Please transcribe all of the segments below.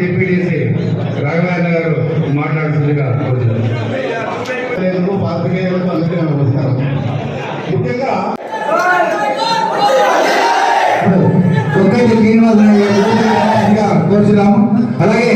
డిప్యూటీసీ రాఘవేంద్ర గారు మాట్లాడుతుందిగా కోరుతున్నాను పాత్రికేయులకు అందరికీ నమస్కారం. ముఖ్యంగా కొక్కటి శ్రీనివాస అలాగే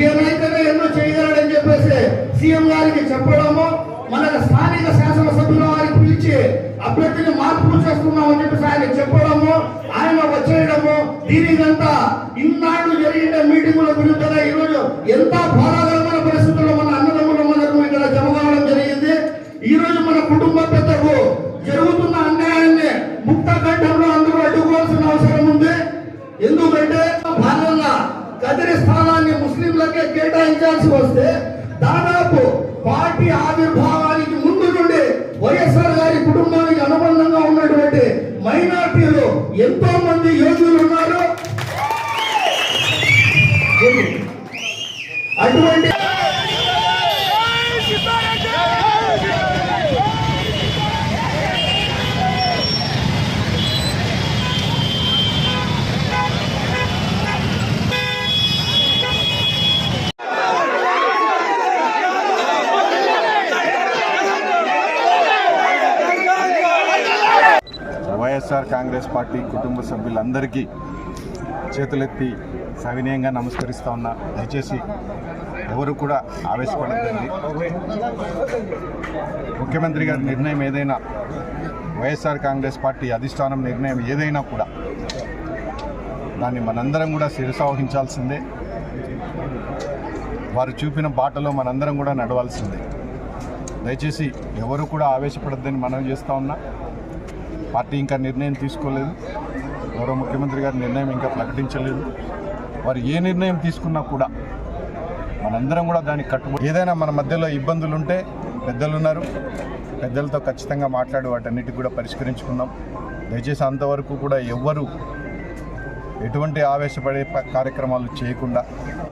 ఈయనైతేనే ఎన్నో చేయగలడని చెప్పేసి సీఎం గారికి చెప్పడము మన స్థానిక శాసనసభ్యుల వారికి పిలిచి అభ్యర్థిని మార్పులు చేస్తున్నామని చెప్పేసి ఆయన చెప్పడము ఆయన వచ్చేయడము దీనికంతా ఇన్నాళ్ళు జరిగిన మీటింగుల విరుద్ధంగా ఈరోజు ఎంత బాధాకరమైన పరిస్థితుల్లో మన అన్నదమ్ములు మనకు ఇక్కడ జమ కావడం జరిగింది. ఈ రోజు మన కుటుంబ పెద్దకు జరుగుతున్న అన్యాయాన్ని ముక్త కంఠంలో అందరూ అడ్డుకోవాల్సిన అవసరం ఉంది. ఎందుకంటే భాగంగా కదిరి స్థానం రైతులకే కేటాయించాల్సి వస్తే దాదాపు పార్టీ ఆవిర్భావానికి ముందు నుండి వైఎస్ఆర్ గారి కుటుంబానికి అనుబంధంగా ఉన్నటువంటి మైనార్టీలు ఎంతో మంది యోధులు ఉన్నారు. అటువంటి వైఎస్ఆర్ కాంగ్రెస్ పార్టీ కుటుంబ సభ్యులందరికీ చేతులెత్తి సవినయంగా నమస్కరిస్తా ఉన్నా. దయచేసి ఎవరు కూడా ఆవేశపడద్దండి ముఖ్యమంత్రి గారి నిర్ణయం ఏదైనా వైఎస్ఆర్ కాంగ్రెస్ పార్టీ అధిష్టానం నిర్ణయం ఏదైనా కూడా దాన్ని మనందరం కూడా శిరసావహించాల్సిందే. వారు చూపిన బాటలో మనందరం కూడా నడవాల్సిందే. దయచేసి ఎవరు కూడా ఆవేశపడద్దని మనం చేస్తూ ఉన్నా. పార్టీ ఇంకా నిర్ణయం తీసుకోలేదు. గౌరవ ముఖ్యమంత్రి గారి నిర్ణయం ఇంకా ప్రకటించలేదు. వారు ఏ నిర్ణయం తీసుకున్నా కూడా మనందరం కూడా దానికి కట్టుబడి ఏదైనా మన మధ్యలో ఇబ్బందులు ఉంటే పెద్దలు ఉన్నారు. పెద్దలతో ఖచ్చితంగా మాట్లాడి వాటన్నిటి కూడా పరిష్కరించుకుందాం దయచేసి అంతవరకు కూడా ఎవ్వరు ఎటువంటి ఆవేశపడే కార్యక్రమాలు చేయకుండా